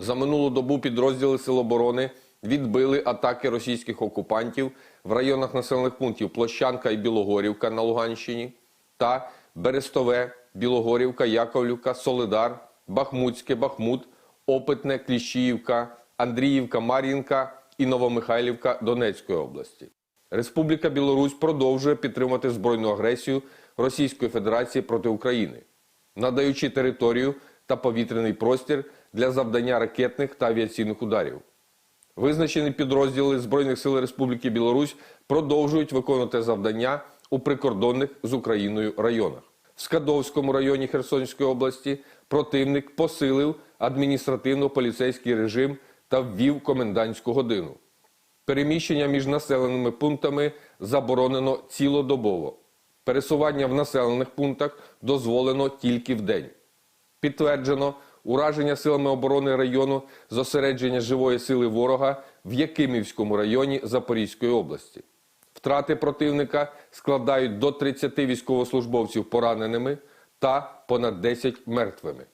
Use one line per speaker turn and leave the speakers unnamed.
За минулу добу підрозділи Сил оборони відбили атаки російських окупантів в районах населених пунктів Площанка і Білогорівка на Луганщині та Берестове, Білогорівка, Яковлівка, Солидар, Бахмутське, Бахмут, Опитне, Кліщіївка, Андріївка, Мар'їнка і Новомихайлівка Донецької області. Республіка Білорусь продовжує підтримати збройну агресію Російської Федерації проти України, надаючи територію та повітряний простір для завдання ракетних та авіаційних ударів. Визначені підрозділи Збройних сил Республіки Білорусь продовжують виконувати завдання у прикордонних з Україною районах. В Скадовському районі Херсонської області противник посилив адміністративно-поліцейський режим та ввів комендантську годину. Переміщення між населеними пунктами заборонено цілодобово. Пересування в населених пунктах дозволено тільки в день. Підтверджено ураження силами оборони району зосередження живої сили ворога в Якимівському районі Запорізької області. Втрати противника складають до 30 військовослужбовців пораненими та понад 10 мертвими.